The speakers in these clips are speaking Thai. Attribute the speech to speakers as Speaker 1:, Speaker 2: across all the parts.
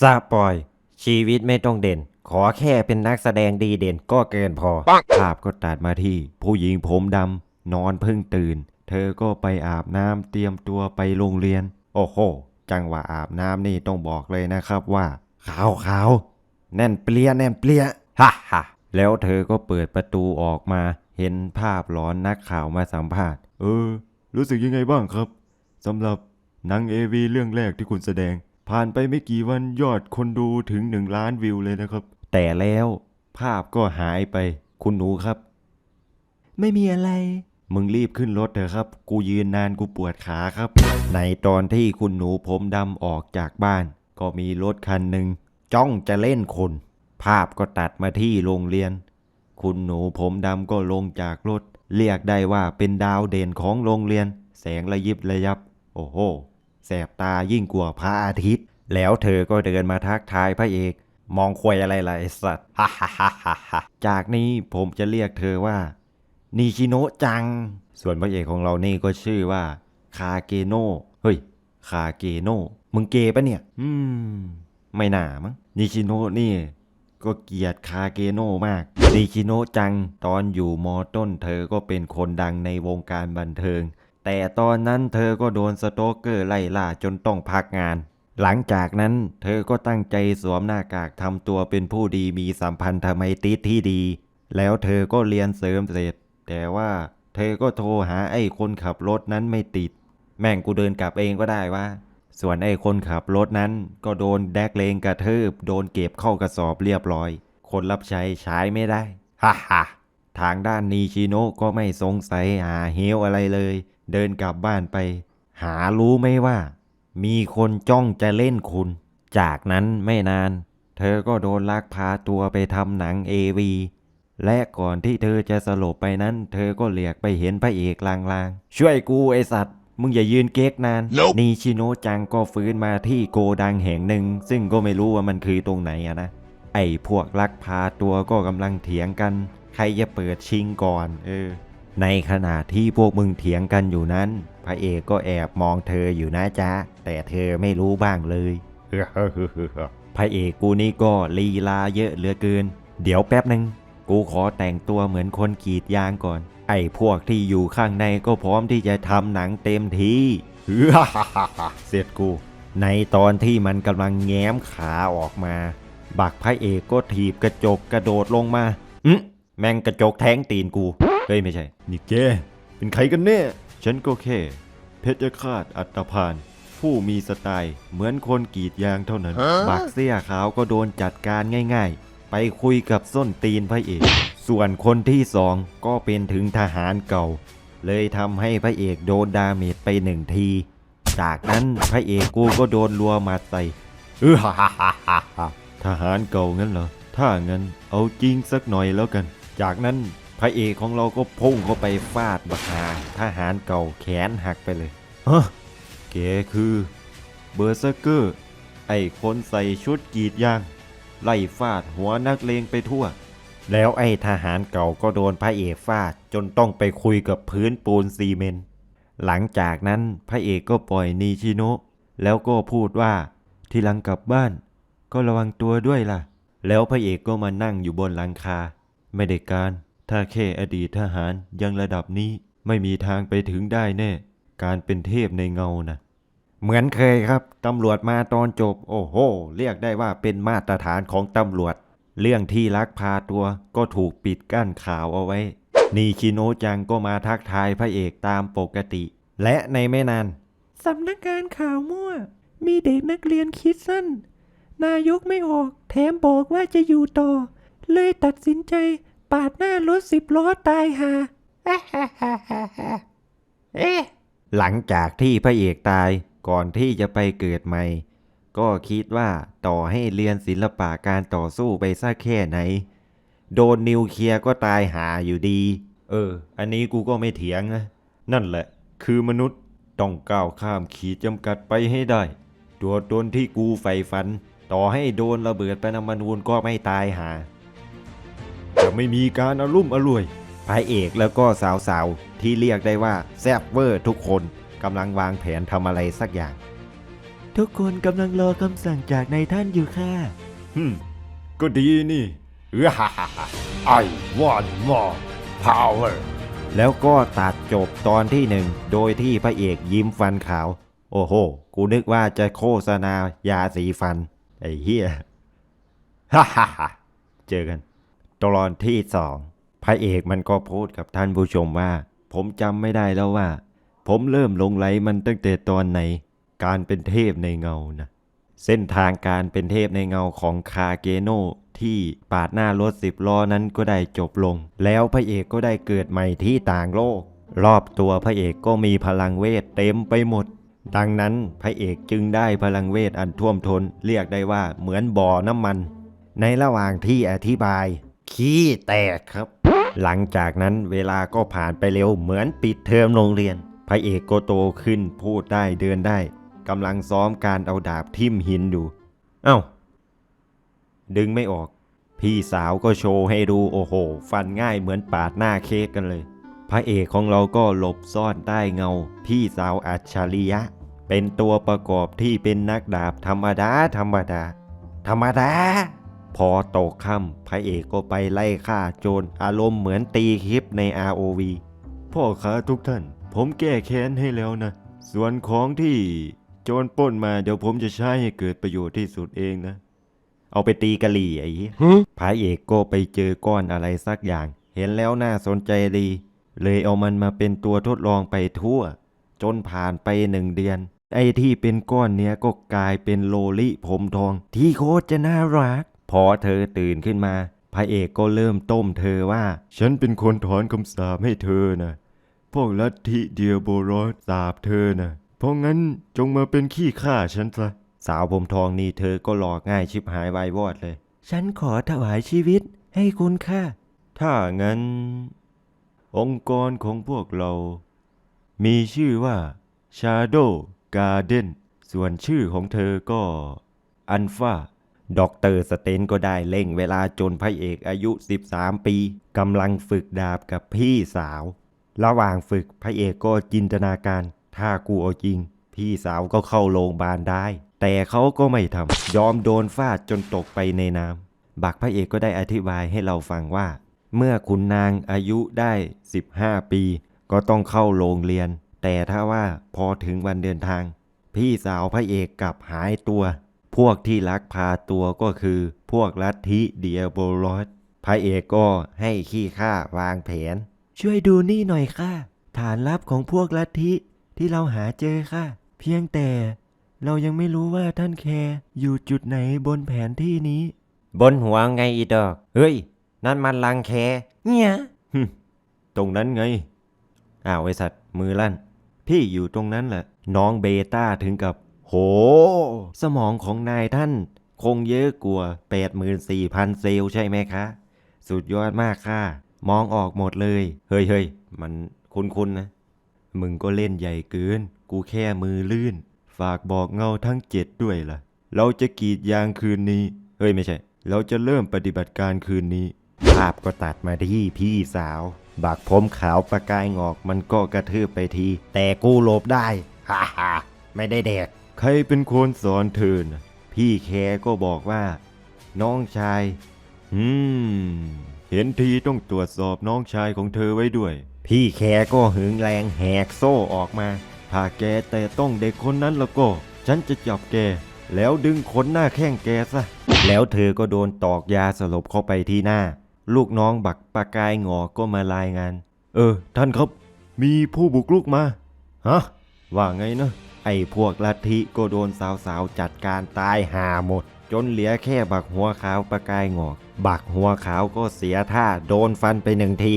Speaker 1: ซาปอย ชีวิตไม่ต้องเด่น ขอแค่เป็นนักแสดงดีเด่นก็เกินพอ
Speaker 2: ปัง
Speaker 1: ภาพก็ตัดมาที่ ผู้หญิงผมดำนอนเพิ่งตื่น เธอก็ไปอาบน้ำเตรียมตัวไปโรงเรียน โอ้โห จังหวะอาบน้ำนี่ต้องบอกเลยนะครับว่า ขาวขาวแน่นเปรี้ยแน่นเปรี้ยฮ่าฮ่าแล้วเธอก็เปิดประตูออกมา เห็นภาพหลอนนักข่าวมาสัมภาษณ์
Speaker 3: เออ รู้สึกยังไงบ้างครับสำหรับหนังเอวีเรื่องแรกที่คุณแสดง ผ่านไปไม่กี่วันยอดคนดูถึงหนึ่งล้านวิวเลยนะครับ
Speaker 1: แต่แล้วภาพก็หายไป คุณหนูครับ ไม่มีอะไร มึงรีบขึ้นรถเถอะครับ กูยืนนานกูปวดขาครับ ในตอนที่คุณหนูผมดำออกจากบ้าน ก็มีรถคันหนึ่งจ้องจะเล่นคน ภาพก็ตัดมาที่โรงเรียน คุณหนูผมดำก็ลงจากรถ เรียกได้ว่าเป็นดาวเด่นของโรงเรียน แสงระยิบระยับ โอ้โหแสบตายิ่งกว่าพระอาทิตย์ แล้วเธอก็เดินมาทักทายพระเอก มองควยอะไรล่ะไอสัตว์ฮ่าฮ่าฮ่าฮ่าจากนี้ผมจะเรียกเธอว่านิชิโนะจัง ส่วนพระเอกของเรานี่ก็ชื่อว่า คาเกโนเฮ้ย คาเกโนมึงเกปะเนี่ย อืม ไม่น่ามั้งนิชิโนะนี่ ก็เกลียดคาเกโนมากนิชิโนะจังตอนอยู่มอต้นเธอก็เป็นคนดังในวงการบันเทิง แต่ตอนนั้นเธอก็โดนสโตเกอร์ไล่ล่าจนต้องพักงาน หลังจากนั้นเธอก็ตั้งใจสวมหน้ากากทำตัวเป็นผู้ดีมีสัมพันธไมตรีที่ดี แล้วเธอก็เรียนเสริมเสร็จ แต่ว่าเธอก็โทรหาไอ้คนขับรถนั้นไม่ติด แม่งกูเดินกลับเองก็ได้ว่า ส่วนไอ้คนขับรถนั้นก็โดนแดกเลงกระเทืบโดนเก็บเข้ากระสอบเรียบร้อย คนรับใช้ใช้ไม่ได้ฮ่าฮ่าทางด้านนีชิโนะก็ไม่สงสัยหาเหวอะไรเลย เดินกลับบ้านไป หารู้ไหมว่า มีคนจ้องจะเล่นคุณ จากนั้นไม่นาน เธอก็โดนลักพาตัวไปทำหนังเอวีและก่อนที่เธอจะสลบไปนั้น เธอก็เหลียกไปเห็นพระเอกลางๆ ช่วยกูไอสัตว์ มึงอย่ายืนเก๊กนาน
Speaker 2: Nope
Speaker 1: นีชิโนะจังก็ฟื้นมาที่โกดังแห่งหนึ่ง ซึ่งก็ไม่รู้ว่ามันคือตรงไหนอะนะ ไอ้พวกลักพาตัวก็กำลังเถียงกัน ใครจะเปิดชิงก่อน เออ ในขณะที่พวกมึงเถียงกันอยู่นั้น พระเอกก็แอบมองเธออยู่นะจ๊ะ แต่เธอไม่รู้บ้างเลยพระเอกกูนี่ก็ลีลาเยอะเหลือเกิน เดี๋ยวแป๊บหนึ่งกูขอแต่งตัวเหมือนคนกรีดยางก่อน ไอ้พวกที่อยู่ข้างในก็พร้อมที่จะทำหนังเต็มทีเสร็จกู ในตอนที่มันกำลังแง้มขาออกมา บักพระเอกก็ถีบกระจกกระโดดลงมาอืมแม่งกระจกแทงตีนกู เฮ้ยไม่ใช่
Speaker 3: นี่แกเป็นใครกันแน่ ฉันก็แค่ เพชรคาตอัตพาน ผู้มีสไตล์ เหมือนคนกรีดยางเท่านั้น
Speaker 1: บักเสี้ยขาวก็โดนจัดการง่ายๆ ไปคุยกับส้นตีนพระเอก ส่วนคนที่สองก็เป็นถึงทหารเก่า เลยทำให้พระเอกโดนดาเมจไปหนึ่งที จากนั้นพระเอกกูก็โดนรัวหมัดใส่เออฮ่าฮ่าฮ่าฮ่าฮ่า
Speaker 3: ทหารเก่างั้นเหรอ ถ้างั้นเอาจริงสักหน่อยแล้วกัน
Speaker 1: จากนั้นพระเอกของเราก็พุ่งเข้าไปฟาดบักหาทหารเก่าแขนหักไปเลย
Speaker 3: ฮะ แกคือเบอร์เซอร์เกอร์ ไอ้คนใส่ชุดกรีดยาง ไล่ฟาดหัวนักเลงไปทั่ว
Speaker 1: แล้วไอ้ทหารเก่าก็โดนพระเอกฟาดจนต้องไปคุยกับพื้นปูนซีเมนต์หลังจากนั้นพระเอกก็ปล่อยนีชิโนะแล้วก็พูดว่า
Speaker 3: ที่หลังกลับบ้าน ก็ระวังตัวด้วยล่ะ แล้วพระเอกก็มานั่งอยู่บนหลังคา ไม่ได้การ ถ้าแค่อดีตทหารยังระดับนี้ไม่มีทางไปถึงได้แน่ การเป็นเทพในเงานะ
Speaker 1: เหมือนเคยครับ ตำรวจมาตอนจบ โอ้โห เรียกได้ว่าเป็นมาตรฐานของตำรวจ เรื่องที่ลักพาตัวก็ถูกปิดกั้นข่าวเอาไว้ นีชิโนจังก็มาทักทายพระเอกตามปกติ และในไม่นาน
Speaker 4: สำนักงานข่าวมั่ว มีเด็กนักเรียนคิดสั้น นายกไม่ออก แถมบอกว่าจะอยู่ต่อ เลยตัดสินใจ ปาดหน้ารถสิบล้อตายหาเอ๊ะ
Speaker 1: หลังจากที่พระเอกตายก่อนที่จะไปเกิดใหม่ ก็คิดว่าต่อให้เรียนศิลปะการต่อสู้ไปสักแค่ไหน โดนนิวเคลียร์ก็ตายหาอยู่ดี
Speaker 3: เออ อันนี้กูก็ไม่เถียงนะ นั่นแหละ คือมนุษย์ต้องก้าวข้ามขีดจำกัดไปให้ได้ ตัวตนที่กูใฝ่ฝัน ต่อให้โดนระเบิดปรมาณูก็ไม่ตายหา จะไม่มีการอารุ่มอร่วย
Speaker 1: พระเอกแล้วก็สาวๆ ที่เรียกได้ว่าแซบเวอร์ทุกคนกำลังวางแผนทำอะไรสักอย่าง ทุกคนกำลังรอคำสั่งจากนายท่านอยู่ค่ะ
Speaker 3: ฮึมก็ดีนี่เออฮ่าฮ่าฮ่า I want more power
Speaker 1: แล้วก็ตัดจบตอนที่หนึ่งโดยที่พระเอกยิ้มฟันขาว โอ้โห กูนึกว่าจะโฆษณายาสีฟัน ไอ้เหี้ย ฮ่าฮ่าฮ่าเจอกัน ตอนที่สองพ ระเอกมันก็พูดกับท่านผู้ชมว่า ผมจำไม่ได้แล้วว่า ผมเริ่มลงไหลมันตั้งแต่ตอนไหน การเป็นเทพในเงานะเส้นทางการเป็นเทพในเงาของคาเกโนที่ปาดหน้ารถสิบล้อนั้นก็ได้จบลง แล้วพระเอกก็ได้เกิดใหม่ที่ต่างโลก รอบตัวพระเอกก็มีพลังเวทเต็มไปหมด ดังนั้นพระเอกจึงได้พลังเวทอันท่วมทนเรียกได้ว่าเหมือนบ่อน้ำมัน ในระหว่างที่อธิบาย ขี้แตกครับ หลังจากนั้นเวลาก็ผ่านไปเร็วเหมือนปิดเทอมโรงเรียน พระเอกก็โตขึ้นพูดได้เดินได้กำลังซ้อมการเอาดาบทิ่มหินอยู่ เอ้า ดึงไม่ออก พี่สาวก็โชว์ให้ดูโอ้โห ฟันง่ายเหมือนปาดหน้าเค้กกันเลย พระเอกของเราก็หลบซ่อนใต้เงา พี่สาวอัจฉริยะ เป็นตัวประกอบที่เป็นนักดาบธรรมดาธรรมดา ธรรมดา พอตกค่ำพระเอกก็ไปไล่ฆ่าโจรอารมณ์เหมือนตีคลิปใน ROV พ่อค้าทุกท่าน ผมแก้แค้นให้แล้วนะ ส่วนของที่โจรปล้นมาเดี๋ยวผมจะใช้ให้เกิดประโยชน์ที่สุดเองนะ เอาไปตีกะหรี่ไอ้เหี้ยพระเอกก็ไปเจอก้อนอะไรสักอย่าง เห็นแล้วน่าสนใจดี เลยเอามันมาเป็นตัวทดลองไปทั่ว จนผ่านไปหนึ่งเดือน ไอ้ที่เป็นก้อนเนี้ยก็กลายเป็นโลลิผมทอง ที่โคตรจะน่ารัก พอเธอตื่นขึ้นมา พระเอกก็เริ่มต้มเธอว่า ฉันเป็นคนถอนคำสาปให้เธอนะพวกลัทธิเดียโบรสสาบเธอนะเพราะงั้นจงมาเป็นขี้ข้าฉันซะสาวผมทองนี่เธอก็หลอกง่ายชิบหายวายวอดเลย ฉันขอถวายชีวิตให้คุณค่ะ ถ้างั้น องค์กรของพวกเรา มีชื่อว่า Shadow Garden ส่วนชื่อของเธอก็อันฟา ด็อกเตอร์สเตนก็ได้เร่งเวลาจนพระเอกอายุ 13 ปีกำลังฝึกดาบกับพี่สาว ระหว่างฝึกพระเอกก็จินตนาการ ถ้ากูเอาจริง พี่สาวก็เข้าโรงพยาบาลได้ แต่เขาก็ไม่ทำยอมโดนฟาดจนตกไปในน้ำบักพระเอกก็ได้อธิบายให้เราฟังว่า เมื่อคุณนางอายุได้ 15 ปี ก็ต้องเข้าโรงเรียน แต่ถ้าว่าพอถึงวันเดินทาง พี่สาวพระเอกกลับหายตัว พวกที่ลักพาตัวก็คือพวกลัทธิเดียโบรสพระเอกก็ให้ขี้ข้าวางแผน ช่วยดูนี่หน่อยค่ะ ฐานลับของพวกลัทธิที่เราหาเจอค่ะ เพียงแต่เรายังไม่รู้ว่าท่านแคร์อยู่จุดไหนบนแผนที่นี้ บนหัวไงอีดอก เฮ้ย นั่นมันลังแคเนี่ยตรงนั้นไง อ้าวไอสัตว์มือลั่น พี่อยู่ตรงนั้นแหละ น้องเบต้าถึงกับ โห สมองของนายท่าน คงเยอะกว่า84,000 เซลล์ใช่ไหมคะ สุดยอดมากค่ะ มองออกหมดเลย เฮ้ยเฮ้ยมันคุ้นๆนะ มึงก็เล่นใหญ่เกิน กูแค่มือลื่น ฝากบอกเงาทั้งเจ็ดด้วยล่ะ เราจะกรีดยางคืนนี้ เฮ้ยไม่ใช่ เราจะเริ่มปฏิบัติการคืนนี้ ภาพก็ตัดมาที่พี่สาว บักผมขาวประกายงอกมันก็กระทืบไปที แต่กูหลบได้ ฮ่าฮ่าไม่ได้แดก ใครเป็นคนสอนเธอนะพี่แคก็บอกว่า น้องชาย อืม เห็นทีต้องตรวจสอบน้องชายของเธอไว้ด้วย พี่แคก็หึงแรงแหกโซ่ออกมา ถ้าแกแต่ต้องเด็กคนนั้นแล้วก็ ฉันจะจับแก แล้วดึงขนหน้าแข้งแกซะ แล้วเธอก็โดนตอกยาสลบเข้าไปที่หน้า ลูกน้องบักปากายงอก็มารายงาน เออ ท่านครับ มีผู้บุกรุกมา ฮะ ว่าไงนะ อ้พวกลัทธิก็โดนสาวๆจัดการตายหาหมด จนเหลือแค่บักหัวขาวประกายงอก บักหัวขาวก็เสียท่าโดนฟันไปหนึ่งที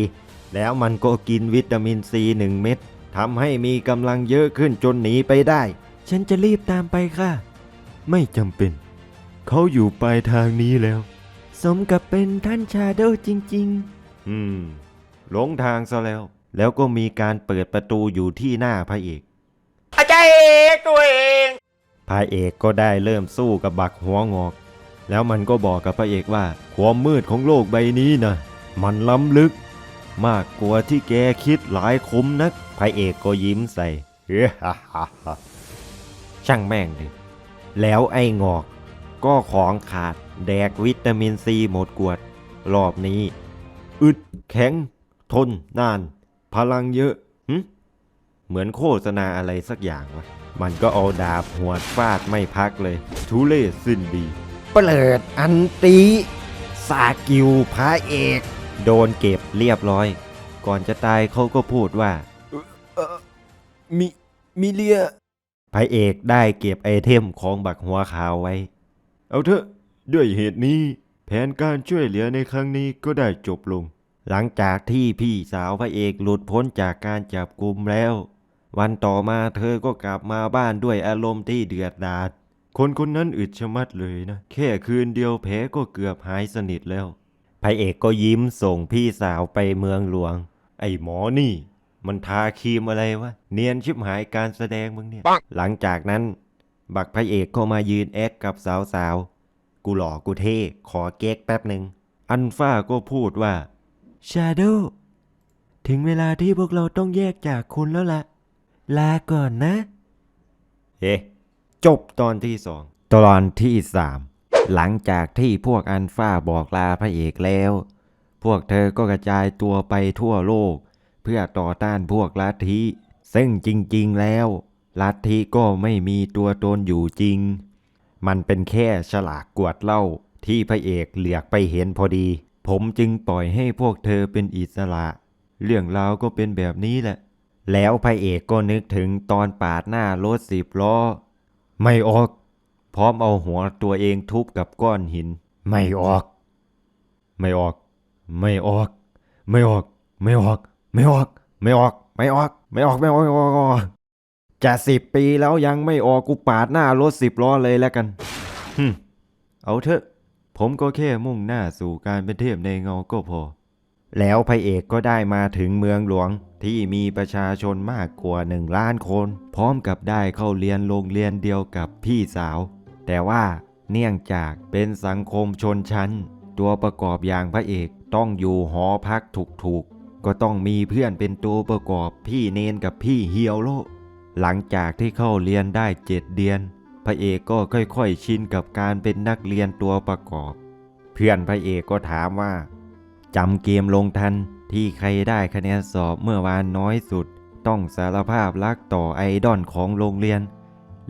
Speaker 1: แล้วมันก็กินวิตามินซีหนึ่งเม็ดทำให้มีกำลังเยอะขึ้นจนหนีไปได้ ฉันจะรีบตามไปค่ะ ไม่จำเป็น เขาอยู่ปลายทางนี้แล้ว สมกับเป็นท่านชาโดจริง ๆ อืม หลงทางซะแล้ว แล้วก็มีการเปิดประตูอยู่ที่หน้าพระเอก
Speaker 2: อาจเอกตัวเอง
Speaker 1: พระเอกก็ได้เริ่มสู้กับบักหัวงอก แล้วมันก็บอกกับพระเอกว่า ความมืดของโลกใบนี้นะมันล้ำลึก มากกว่าที่แกคิดหลายคมนักพระเอกก็ยิ้มใส่เฮ้ฮ่าฮ่าฮ่าช่างแม่งดิ
Speaker 3: แล้วไอ้งอก ก็ของขาดแดกวิตามินซีหมดกวด รอบนี้ อึดแข็ง ทนนาน พลังเยอะ เหมือนโฆษณาอะไรสักอย่างวะ มันก็เอาดาบหัวดฟาดไม่พักเลย ทุเลศสิ้นดีเปลิดอันตีสากิวพระเอก โดนเก็บเรียบร้อย ก่อนจะตายเขาก็พูดว่า
Speaker 1: มิมิเลีย
Speaker 3: พระเอกได้เก็บไอเทมของบักหัวขาวไว้
Speaker 1: เอาเถอะด้วยเหตุนี้ แผนการช่วยเหลือในครั้งนี้ก็ได้จบลง
Speaker 3: หลังจากที่พี่สาวพระเอกหลุดพ้นจากการจับกลุ่มแล้ว วันต่อมาเธอก็กลับมาบ้านด้วยอารมณ์ที่เดือดดาล
Speaker 1: คนคนนั้นอึดชะมัดเลยนะ แค่คืนเดียวแผลก็เกือบหายสนิทแล้ว
Speaker 3: พระเอกก็ยิ้มส่งพี่สาวไปเมืองหลวง
Speaker 1: ไอ้หมอนี่ มันทาครีมอะไรวะ เนียนชิบหายการแสดงมึงเนี่ย
Speaker 3: หลังจากนั้น บักพระเอกก็มายืนแอคกับสาวๆ กูหล่อกูเท่ ขอเก๊กแป๊บหนึ่ง
Speaker 1: อันฟ้าก็พูดว่า
Speaker 4: ชาโดถึงเวลาที่พวกเราต้องแยกจากคุณแล้วล่ะ ลาก่อนนะ
Speaker 3: เอ๊ะจบตอนที่สอง ตอนที่สาม หลังจากที่พวกอันฟ้าบอกลาพระเอกแล้ว พวกเธอก็กระจายตัวไปทั่วโลก เพื่อต่อต้านพวกลัทธิ ซึ่งจริงๆแล้ว ลัทธิก็ไม่มีตัวตนอยู่จริง มันเป็นแค่ฉลากกวดเหล้าที่พระเอกเหลือกไปเห็นพอดี ผมจึงปล่อยให้พวกเธอเป็นอิสระ
Speaker 1: เรื่องราวก็เป็นแบบนี้แหละ
Speaker 3: แล้วพระเอกก็นึกถึงตอนปาดหน้ารถสิบล้อ ไม่ออก พร้อมเอาหัวตัวเองทุบกับก้อนหิน ไม่ออก ไม่ออก ไม่ออก ไม่ออก ไม่ออก ไม่ออก ไม่ออก ไม่ออก ไม่ออก ไม่ออกไม่ออกจะสิบปีแล้วยังไม่ออกกูปาดหน้ารถสิบล้อเลยแล้วกัน
Speaker 1: เอาเถอะ ผมก็แค่มุ่งหน้าสู่การเป็นเทพในเงาก็พอ
Speaker 3: แล้วพระเอกก็ได้มาถึงเมืองหลวงที่มีประชาชนมากกว่าหนึ่งล้านคน พร้อมกับได้เข้าเรียนโรงเรียนเดียวกับพี่สาว แต่ว่าเนื่องจากเป็นสังคมชนชั้น ตัวประกอบอย่างพระเอกต้องอยู่หอพักถูกๆ ก็ต้องมีเพื่อนเป็นตัวประกอบพี่เนนกับพี่เฮียวโลหลังจากที่เข้าเรียนได้เจ็ดเดือน พระเอกก็ค่อยๆชินกับการเป็นนักเรียนตัวประกอบ เพื่อนพระเอกก็ถามว่า จำเกมลงทันที่ใครได้คะแนนสอบเมื่อวานน้อยสุด ต้องสารภาพรักต่อไอดอลของโรงเรียน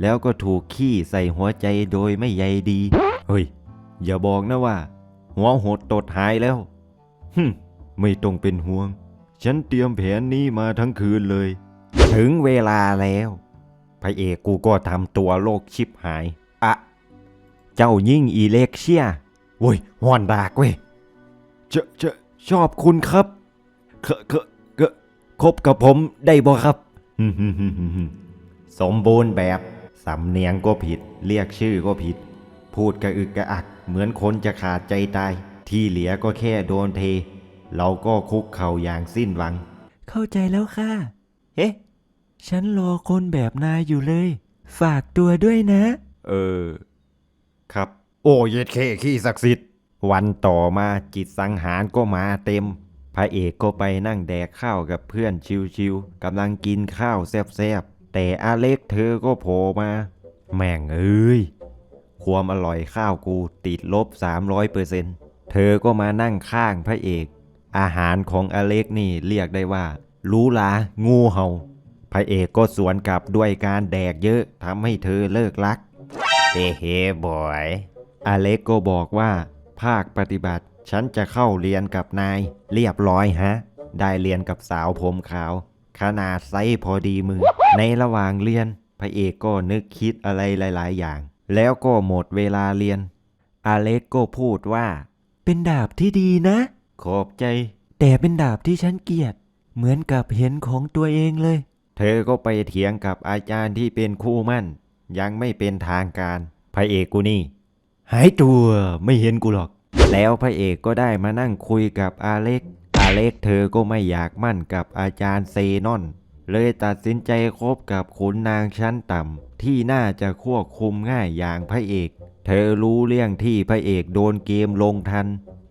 Speaker 3: แล้วก็ถูกขี้ใส่หัวใจโดยไม่ใยดี เฮ้ย อย่าบอกนะว่า หัวหดตดหายแล้ว
Speaker 1: ฮึไม่ต้องเป็นห่วง ฉันเตรียมแผนนี้มาทั้งคืนเลย
Speaker 3: ถึงเวลาแล้วพระเอกกูก็ทำตัวโลกชิบหาย อะ เจ้ายิ่งอีเล็กเชียโว้ยหอนดากเว้ย
Speaker 1: จะจะชอบคุณครับเคเคเคคบกับผม
Speaker 3: ได้บ่ครับ สมบูรณ์แบบ สำเนียงก็ผิด เรียกชื่อก็ผิด พูดกระอึกกระอัก เหมือนคนจะขาดใจตาย ที่เหลือก็แค่โดนเท เราก็คุกเข่าอย่างสิ้นหวัง
Speaker 4: เข้าใจแล้วค่ะ
Speaker 3: เอ๊ะ
Speaker 4: ฉันรอคนแบบนายอยู่เลย ฝากตัวด้วยนะ
Speaker 1: เออ ครับ
Speaker 3: โอ้เย็ดเคขี้ศักดิ์สิทธิ์ วันต่อมาจิตสังหารก็มาเต็ม พระเอกก็ไปนั่งแดกข้าวกับเพื่อนชิวๆกำลังกินข้าวแซ่บๆ แต่อาเล็กเธอก็โผล่มา แม่งเอ้ย ความอร่อยข้าวกูติดลบ 300เปอร์เซ็นเธอก็มานั่งข้างพระเอก อาหารของอเล็กนี่เรียกได้ว่ารู้ลางูเห่าพระเอกก็สวนกลับด้วยการแดกเยอะทำให้เธอเลิกรักเฮ้เฮ้บอย อเล็กก็บอกว่า ภาคปฏิบัติ ฉันจะเข้าเรียนกับนาย เรียบร้อยฮะ ได้เรียนกับสาวผมขาว ขนาดไซส์พอดีมือ ในระหว่างเรียน พระเอกก็นึกคิดอะไรหลาย ๆ อย่าง แล้วก็หมดเวลาเรียน อเล็กก็พูดว่า
Speaker 4: เป็นดาบที่ดีนะ
Speaker 3: ขอบใจ
Speaker 4: แต่เป็นดาบที่ฉันเกลียด เหมือนกับเห็นของตัวเองเลย
Speaker 3: เธอก็ไปเถียงกับอาจารย์ที่เป็นคู่มั่น ยังไม่เป็นทางการ พระเอกกูนี่
Speaker 1: หายตัวไม่เห็นกูหรอก
Speaker 3: แล้วพระเอกก็ได้มานั่งคุยกับอาเล็ก อาเล็กเธอก็ไม่อยากมั่นกับอาจารย์เซนอน เลยตัดสินใจคบกับขุนนางชั้นต่ำที่น่าจะควบคุมง่ายอย่างพระเอก เธอรู้เรื่องที่พระเอกโดนเกมลงทัน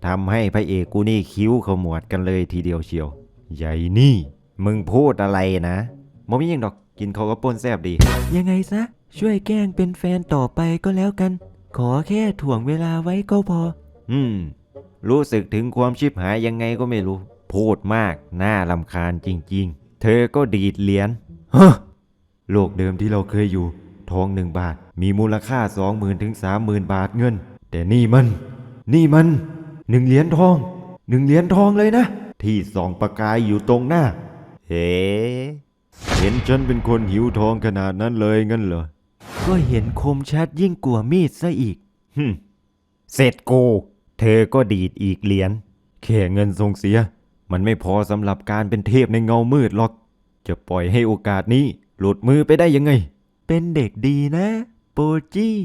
Speaker 3: ทำให้พระเอกกูนี่คิ้วขมวดกันเลยทีเดียวเชียว
Speaker 1: ใหญ่นี่
Speaker 3: มึงพูดอะไรนะมมีหยังดอกกินเขาวก็ป้นแซบดี
Speaker 4: ยังไงซะ ช่วยแกล้งเป็นแฟนต่อไปก็แล้วกัน ขอแค่ถ่วงเวลาไว้ก็พอ
Speaker 3: อืม รู้สึกถึงความชิบหายยังไงก็ไม่รู้ พูดมากน่าลำคาญจริง ๆ เธอก็ดีดเหรียญฮะโลกเดิมที่เราเคยอยู่ ทองหนึ่งบาท มีมูลค่าสองหมื่นถึงสามหมื่นบาทเงิน แต่นี่มัน นี่มันหนึ่งเหรียญทองหนึ่งเหรียญทองเลยนะ ที่ส่องประกายอยู่ตรงหน้า เฮ้ เห็นฉันเป็นคนหิวทองขนาดนั้นเลยงั้นเหรอ
Speaker 4: ก็เห็นคมชัดยิ่งกว่ามีดซะอีก
Speaker 3: ฮึมเสร็จกู เธอก็ดีดอีกเหรียญแค่เงินทรงเสีย มันไม่พอสำหรับการเป็นเทพในเงามืดหรอก จะปล่อยให้โอกาสนี้หลุดมือไปได้ยังไง
Speaker 4: เป็นเด็กดีนะ โปจี้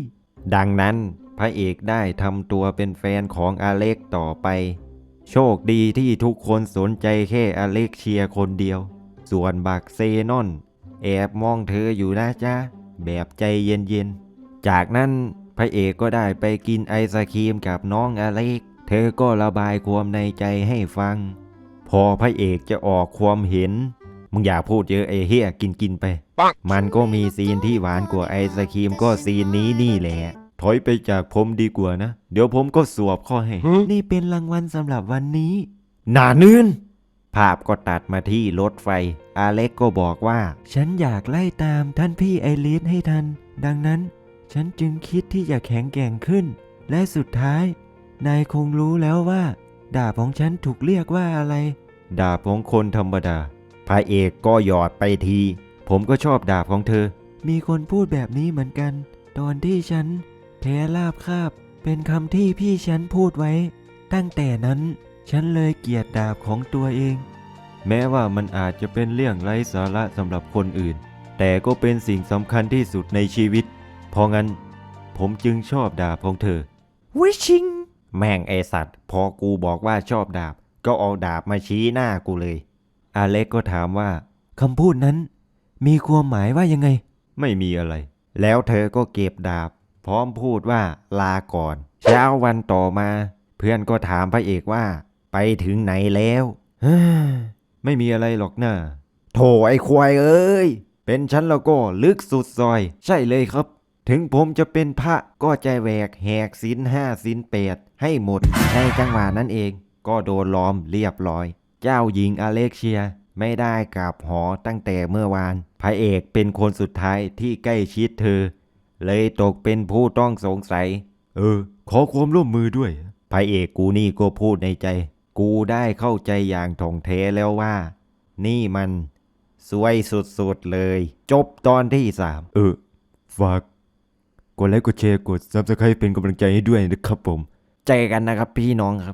Speaker 3: ดังนั้นพระเอกได้ทำตัวเป็นแฟนของอเล็กต่อไป โชคดีที่ทุกคนสนใจแค่อเล็กเชียร์คนเดียว ส่วนบักเซนอน แอบมองเธออยู่นะจ๊ะ แบบใจเย็นๆ จากนั้นพระเอกก็ได้ไปกินไอศครีมกับน้องอเล็ก เธอก็ระบายความในใจให้ฟัง พอพระเอกจะออกความเห็น มึงอย่าพูดเยอะไอเฮียกินกินๆไป มันก็มีซีนที่หวานกว่าไอศครีมก็ซีนนี้นี่แหละ ถอยไปจากผมดีกว่านะ เดี๋ยวผมก็สวบข้อให้
Speaker 4: นี่เป็นรางวัลสำหรับวันนี้
Speaker 3: หนาเนืน ภาพก็ตัดมาที่รถไฟ อาเล็กก็บอกว่า
Speaker 4: ฉันอยากไล่ตามท่านพี่ไอริสให้ทัน ดังนั้น ฉันจึงคิดที่จะแข็งแกร่งขึ้น และสุดท้าย นายคงรู้แล้วว่า ดาบของฉันถูกเรียกว่าอะไร
Speaker 3: ดาบของคนธรรมดา พระเอกก็หยอดไปที ผมก็ชอบดาบของเธอ
Speaker 4: มีคนพูดแบบนี้เหมือนกัน ตอนที่ฉันแพ้ลาบคาบ เป็นคำที่พี่ฉันพูดไว้ ตั้งแต่นั้น ฉันเลยเกลียดดาบของตัวเอง
Speaker 3: แม้ว่ามันอาจจะเป็นเรื่องไร้สาระสำหรับคนอื่น แต่ก็เป็นสิ่งสำคัญที่สุดในชีวิต เพราะงั้น ผมจึงชอบดาบของเธอ
Speaker 4: วิชิง
Speaker 3: แม่งไอสัตว์ พอกูบอกว่าชอบดาบ ก็เอาดาบมาชี้หน้ากูเลยอาเล็กก็ถามว่า
Speaker 4: คำพูดนั้น มีความหมายว่ายังไง
Speaker 3: ไม่มีอะไร แล้วเธอก็เก็บดาบ พร้อมพูดว่าลาก่อน เช้าวันต่อมา เพื่อนก็ถามพระเอกว่า ไปถึงไหนแล้วเฮ้ยไม่มีอะไรหรอกนะโถไอ้ควายเอ้ย เป็นฉันแล้วก็ลึกสุดซอย ใช่เลยครับ ถึงผมจะเป็นพระก็จะแหวกแหกสินห้าสินแปดให้หมดในจังหวะนั้นเอง ก็โดนล้อมเรียบร้อย เจ้าหญิงอเล็กเชียไม่ได้กลับหอตั้งแต่เมื่อวาน พระเอกเป็นคนสุดท้ายที่ใกล้ชิดเธอ เลยตกเป็นผู้ต้องสงสัย เออ ขอความร่วมมือด้วย พระเอกกูนี่ก็พูดในใจ กูได้เข้าใจอย่างถ่องแท้แล้วว่า นี่มันสวยสุดๆเลย จบตอนที่สาม
Speaker 1: เออ ฝาก กดไลค์กดแชร์กด Subscribe เป็นกำลังใจให้ด้วยนะครับผม
Speaker 3: เจอกันนะครับพี่น้องครับ